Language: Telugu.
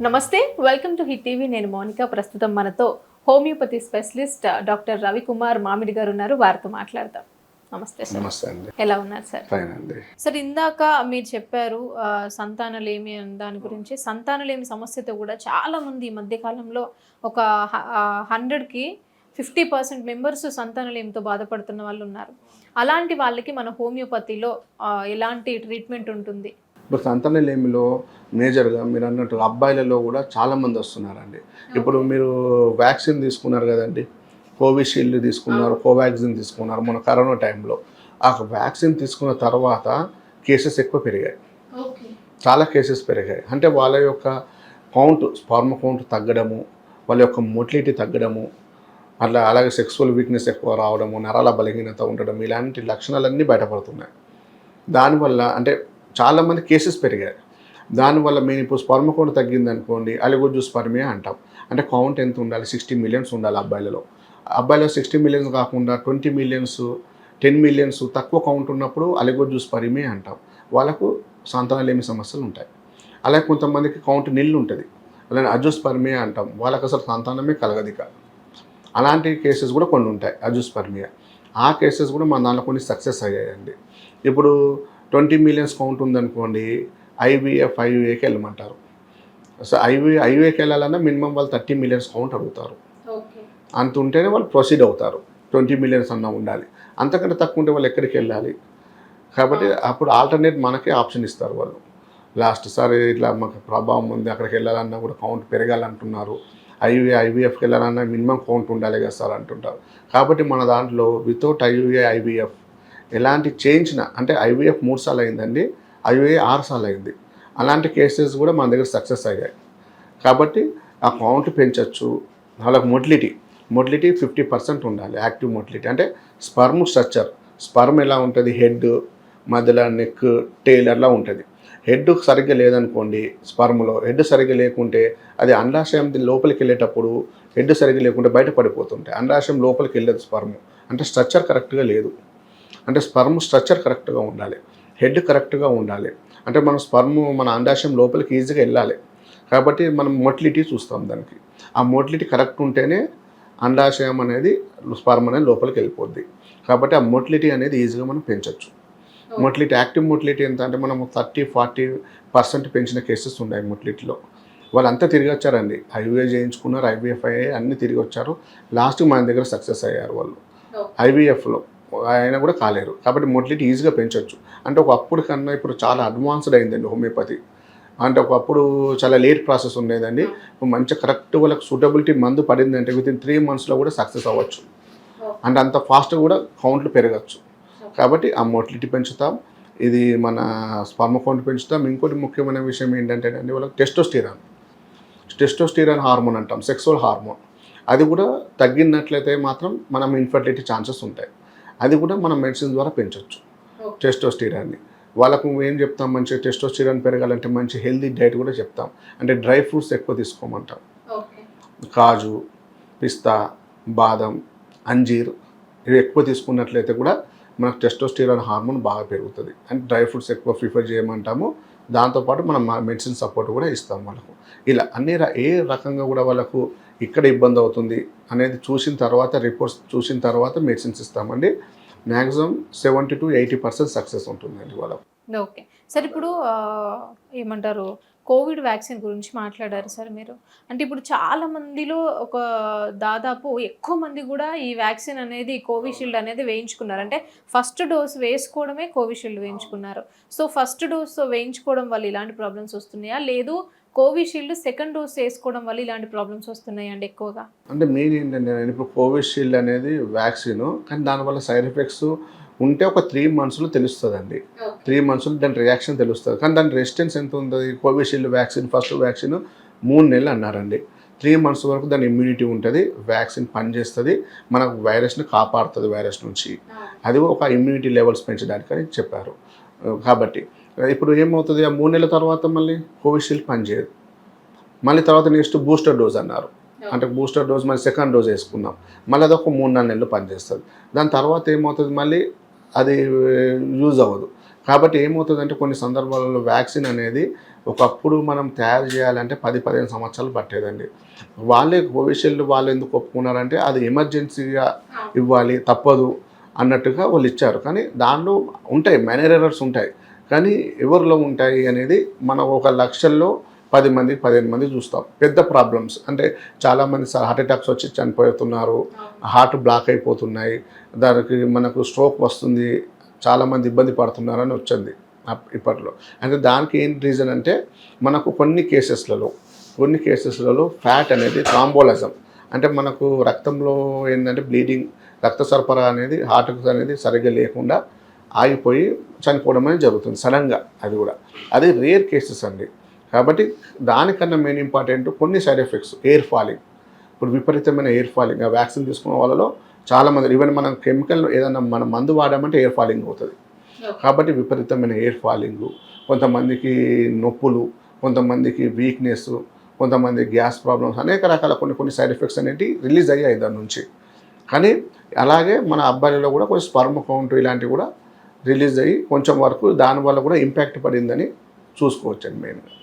నమస్తే వెల్కమ్ టు హిట్ టీవీ. నేను మౌనిక. ప్రస్తుతం మనతో హోమియోపతి స్పెషలిస్ట్ డాక్టర్ రవికుమార్ మామిడి గారు ఉన్నారు. వారితో మాట్లాడదాం. నమస్తే సార్. నమస్తే అండి. ఎలా ఉన్నారు సార్? ఫైన్ అండి. సార్ ఇందాక మీరు చెప్పారు సంతానలేమి అనే దాని గురించి. సంతానలేమి సమస్యతో కూడా చాలా మంది ఈ మధ్య కాలంలో ఒక హండ్రెడ్కి ఫిఫ్టీ పర్సెంట్ మెంబర్స్ సంతానలేమితో బాధపడుతున్న వాళ్ళు ఉన్నారు. అలాంటి వాళ్ళకి మన హోమియోపతిలో ఎలాంటి ట్రీట్మెంట్ ఉంటుంది? ఇప్పుడు సంతానలేమిలో మేజర్గా మీరు అన్నట్టు అబ్బాయిలలో కూడా చాలా మంది వస్తున్నారండి. ఇప్పుడు మీరు వ్యాక్సిన్ తీసుకున్నారు కదండి కోవిషీల్డ్ తీసుకున్నారు కోవాక్సిన్ తీసుకున్నారు మన కరోనా టైంలో. ఆ వ్యాక్సిన్ తీసుకున్న తర్వాత కేసెస్ ఎక్కువ పెరిగాయి. చాలా కేసెస్ పెరిగాయి. అంటే వాళ్ళ యొక్క కౌంట్ స్పర్మ కౌంట్ తగ్గడము వాళ్ళ యొక్క మొటిలిటీ తగ్గడము అట్లా అలాగే సెక్సువల్ వీక్నెస్ ఎక్కువ రావడము నరాల బలహీనత ఉండడం ఇలాంటి లక్షణాలన్నీ బయటపడుతున్నాయి. దానివల్ల అంటే చాలామంది కేసెస్ పెరిగాయి. దానివల్ల మేము ఇప్పుడు స్పర్మ కౌంట్ తగ్గింది అనుకోండి అలిగొజ్జు స్పర్మియా అంటాం. అంటే కౌంట్ ఎంత ఉండాలి? సిక్స్టీ మిలియన్స్ ఉండాలి అబ్బాయిలలో. అబ్బాయిలో సిక్స్టీ మిలియన్స్ కాకుండా ట్వంటీ మిలియన్స్ టెన్ మిలియన్స్ తక్కువ కౌంట్ ఉన్నప్పుడు అలిగొజ్జు స్పర్మియా అంటాం. వాళ్ళకు సంతానలేమి సమస్యలు ఉంటాయి. అలాగే కొంతమందికి కౌంట్ నిల్లు ఉంటుంది. అలానే అజుస్పర్మియా అంటాం. వాళ్ళకి అసలు సంతానమే కలగదిక అలాంటి కేసెస్ కూడా కొన్ని ఉంటాయి అజుస్పర్మియా. ఆ కేసెస్ కూడా మన దాంట్లో కొన్ని సక్సెస్ అయ్యాయండి. ఇప్పుడు ట్వంటీ మిలియన్స్ కౌంట్ ఉందనుకోండి ఐవీఎఫ్ ఐయుఏకి వెళ్ళమంటారు. సో ఐవీ ఐయుఏకి వెళ్ళాలన్నా మినిమం వాళ్ళు థర్టీ మిలియన్స్ కౌంట్ అడుగుతారు. అంత ఉంటేనే వాళ్ళు ప్రొసీడ్ అవుతారు. ట్వంటీ మిలియన్స్ అన్న ఉండాలి. అంతకంటే తక్కువ ఉంటే వాళ్ళు ఎక్కడికి వెళ్ళాలి? కాబట్టి అప్పుడు ఆల్టర్నేట్ మనకే ఆప్షన్ ఇస్తారు వాళ్ళు. లాస్ట్ సారి ఇట్లా మాకు ప్రభావం ఉంది అక్కడికి వెళ్ళాలన్నా కూడా కౌంట్ పెరగాలంటున్నారు. ఐవీ ఐవీఎఫ్కి వెళ్ళాలన్నా మినిమం కౌంట్ ఉండాలి కదా సార్ అంటుంటారు. కాబట్టి మన దాంట్లో వితౌట్ ఐవీఏ ఐవీఎఫ్ ఎలాంటి చేయించిన అంటే ఐవీఎఫ్ మూడు సార్లు అయిందండి ఐవీఏ ఆరు సార్లు అయింది. అలాంటి కేసెస్ కూడా మన దగ్గర సక్సెస్ అయ్యాయి. కాబట్టి ఆ కౌంట్ పెంచవచ్చు వాళ్ళకి మొటిలిటీ మొటిలిటీ ఫిఫ్టీ పర్సెంట్ ఉండాలి యాక్టివ్ మొటిలిటీ. అంటే స్పర్మ్ స్ట్రక్చర్ స్పర్మ్ ఎలా ఉంటుంది? హెడ్ మధ్యలో నెక్ టైల్ అలా ఉంటుంది. హెడ్ సరిగ్గా లేదనుకోండి స్పర్మ్లో హెడ్ సరిగ్గా లేకుంటే అది అండాశయం లోపలికి వెళ్ళేటప్పుడు హెడ్ సరిగ్గా లేకుంటే బయట పడిపోతుంటాయి. అండాశయం లోపలికి వెళ్ళదు స్పర్మ్. అంటే స్ట్రక్చర్ కరెక్ట్గా లేదు. అంటే స్పర్మ్ స్ట్రక్చర్ కరెక్ట్గా ఉండాలి. హెడ్ కరెక్ట్గా ఉండాలి. అంటే మన స్పర్మ్ మన అండాశయం లోపలికి ఈజీగా వెళ్ళాలి. కాబట్టి మనం మొటిలిటీ చూస్తాం దానికి. ఆ మొటిలిటీ కరెక్ట్ ఉంటేనే అండాశయం అనేది స్పర్మ్ అనేది లోపలికి వెళ్ళిపోద్ది. కాబట్టి ఆ మొటిలిటీ అనేది ఈజీగా మనం పెంచవచ్చు మొటిలిటీ యాక్టివ్ మొటిలిటీ ఎంత అంటే మనం థర్టీ ఫార్టీ పర్సెంట్ పెంచిన కేసెస్ ఉన్నాయి మొటిలిటీలో వాళ్ళంతా తిరిగి వచ్చారండి. ఐవీఏ చేయించుకున్నారు ఐవీఎఫ్ అయ్యాయి అన్నీ తిరిగి వచ్చారు. లాస్ట్కి మన దగ్గర సక్సెస్ అయ్యారు వాళ్ళు. ఐవీఎఫ్లో. ఆయన కూడా కాలేరు. కాబట్టి మొటిలిటీ ఈజీగా పెంచవచ్చు అంటే ఒకప్పుడు కన్నా ఇప్పుడు చాలా అడ్వాన్స్డ్ అయిందండి హోమియోపతి. అంటే ఒకప్పుడు చాలా లేట్ ప్రాసెస్ ఉండేదండి. మంచి కరెక్ట్ వాళ్ళకి సూటబిలిటీ మందు పడిందంటే విత్ ఇన్ త్రీ మంత్స్లో కూడా సక్సెస్ అవ్వచ్చు. అంటే అంత ఫాస్ట్గా కూడా కౌంట్లు పెరగచ్చు. కాబట్టి ఆ మొటిలిటీ పెంచుతాం. ఇది మన స్పర్మ కౌంట్ పెంచుతాం. ఇంకోటి ముఖ్యమైన విషయం ఏంటంటే అండి వాళ్ళకి టెస్టోస్టిరాన్. టెస్టోస్టిరాన్ హార్మోన్ అంటాం. Sexual hormone. అది కూడా తగ్గినట్లయితే మాత్రం మనం ఇన్ఫర్టిలిటీ ఛాన్సెస్ ఉంటాయి. అది కూడా మనం మెడిసిన్ ద్వారా పెంచవచ్చు టెస్టోస్టిరాన్ని వాళ్ళకు ఏం చెప్తాం? మంచి టెస్టోస్టిరాన్ పెరగాలంటే మంచి హెల్దీ డైట్ కూడా చెప్తాం. అంటే డ్రై ఫ్రూట్స్ ఎక్కువ తీసుకోమంటాం. కాజు పిస్తా బాదం అంజీర్ ఇవి ఎక్కువ తీసుకున్నట్లయితే కూడా మనకు టెస్టోస్టిరాన్ హార్మోన్ బాగా పెరుగుతుంది. అండ్ డ్రై ఫ్రూట్స్ ఎక్కువ ప్రిఫర్ చేయమంటాము. దాంతోపాటు మనం మెడిసిన్ సపోర్ట్ కూడా ఇస్తాం వాళ్ళకు. ఇలా అన్ని ఏ రకంగా కూడా వాళ్ళకు ఇక్కడ ఇబ్బంది అవుతుంది అనేది చూసిన తర్వాత రిపోర్ట్స్ చూసిన తర్వాత మెడిసిన్స్ ఇస్తామండి. Maximum seventy to eighty percent success ఉంటుందండి వాళ్ళకు. ఓకే. సార్ ఇప్పుడు ఏమంటారు కోవిడ్ వ్యాక్సిన్ గురించి మాట్లాడారు సార్ మీరు. అంటే ఇప్పుడు చాలా మందిలో ఒక దాదాపు ఎక్కువ మంది కూడా ఈ వ్యాక్సిన్ అనేది కోవిషీల్డ్ అనేది వేయించుకున్నారు. అంటే ఫస్ట్ డోస్ వేసుకోవడమే కోవిషీల్డ్ వేయించుకున్నారు. సో ఫస్ట్ డోస్ వేయించుకోవడం వల్ల ఇలాంటి ప్రాబ్లమ్స్ వస్తున్నాయా? లేదు కోవిషీల్డ్ సెకండ్ డోస్ వేసుకోవడం వల్ల ఇలాంటి ప్రాబ్లమ్స్ వస్తున్నాయండి ఎక్కువగా? అంటే మెయిన్ ఏంటంటే నేను ఇప్పుడు కోవిషీల్డ్ అనేది వ్యాక్సిన్ కానీ దానివల్ల సైడ్ ఎఫెక్ట్స్ ఉంటే ఒక త్రీ మంత్స్లో తెలుస్తుందండి. త్రీ మంత్స్లో దాని రియాక్షన్ తెలుస్తుంది. కానీ దాని రెసిస్టెన్స్ ఎంత ఉంటుంది? కోవిషీల్డ్ వ్యాక్సిన్ ఫస్ట్ వ్యాక్సిన్ మూడు నెలలు అన్నారండి. త్రీ మంత్స్ వరకు దాని ఇమ్యూనిటీ ఉంటుంది వ్యాక్సిన్ పనిచేస్తుంది మనకు వైరస్ని కాపాడుతుంది వైరస్ నుంచి. అది ఒక ఇమ్యూనిటీ లెవెల్స్ పెంచడానికి అని చెప్పారు. కాబట్టి ఇప్పుడు ఏమవుతుంది? ఆ మూడు నెలల తర్వాత మళ్ళీ కోవిషీల్డ్ పనిచేయదు. మళ్ళీ తర్వాత నెక్స్ట్ బూస్టర్ డోస్ అన్నారు. అంటే బూస్టర్ డోస్ మళ్ళీ సెకండ్ డోస్ వేసుకున్నాం. మళ్ళీ అదొక మూడు నాలుగు నెలలు పనిచేస్తుంది. దాని తర్వాత ఏమవుతుంది? మళ్ళీ అది యూజ్ అవ్వదు. కాబట్టి ఏమవుతుందంటే కొన్ని సందర్భాలలో వ్యాక్సిన్ అనేది ఒకప్పుడు మనం తయారు చేయాలంటే పది పదిహేను సంవత్సరాలు పట్టేదండి. వాళ్ళే కోవిషీల్డ్ వాళ్ళు ఎందుకు ఒప్పుకున్నారంటే అది ఎమర్జెన్సీగా ఇవ్వాలి తప్పదు అన్నట్టుగా వాళ్ళు ఇచ్చారు. కానీ దానిలో ఉంటాయి మైనర్ ఎర్రర్స్ ఉంటాయి. కానీ ఎవరిలో ఉంటాయి అనేది మనం ఒక లక్షల్లో పది మంది పదిహేను మంది చూస్తాం. పెద్ద ప్రాబ్లమ్స్ అంటే చాలామంది హార్ట్ అటాక్స్ వచ్చి చనిపోతున్నారు హార్ట్ బ్లాక్ అయిపోతున్నాయి దానికి మనకు స్ట్రోక్ వస్తుంది చాలామంది ఇబ్బంది పడుతున్నారని వచ్చింది ఇప్పట్లో. అంటే దానికి ఏం రీజన్ అంటే మనకు కొన్ని కేసెస్లలో కొన్ని కేసెస్లలో ఫ్యాట్ అనేది థ్రాంబోలిజం అంటే మనకు రక్తంలో ఏంటంటే బ్లీడింగ్ రక్త సరఫరా అనేది హార్ట్కి అనేది సరిగ్గా లేకుండా ఆగిపోయి చనిపోవడం అనేది జరుగుతుంది సడన్గా అది కూడా. అది రేర్ కేసెస్ అండి. కాబట్టి దానికన్నా మెయిన్ ఇంపార్టెంట్ కొన్ని సైడ్ ఎఫెక్ట్స్. Hair falling. ఇప్పుడు విపరీతమైన ఎయిర్ ఫాలింగ్. ఆ వ్యాక్సిన్ తీసుకున్న వాళ్ళలో చాలామంది ఈవెన్ మనం కెమికల్ ఏదైనా మనం మందు వాడామంటే ఎయిర్ ఫాలింగ్ అవుతుంది కాబట్టి విపరీతమైన ఎయిర్ ఫాలింగ్. కొంతమందికి నొప్పులు కొంతమందికి వీక్నెస్ కొంతమంది గ్యాస్ ప్రాబ్లమ్స్ అనేక రకాల కొన్ని కొన్ని సైడ్ ఎఫెక్ట్స్ అనేవి రిలీజ్ అయ్యాయి దాని నుంచి. కానీ అలాగే మన అబ్బాయిలలో కూడా కొంచెం స్పర్మ్ కౌంట్ ఇలాంటివి కూడా రిలీజ్ అయ్యి కొంచెం వరకు దానివల్ల కూడా ఇంపాక్ట్ పడిందని చూసుకోవచ్చండి మెయిన్గా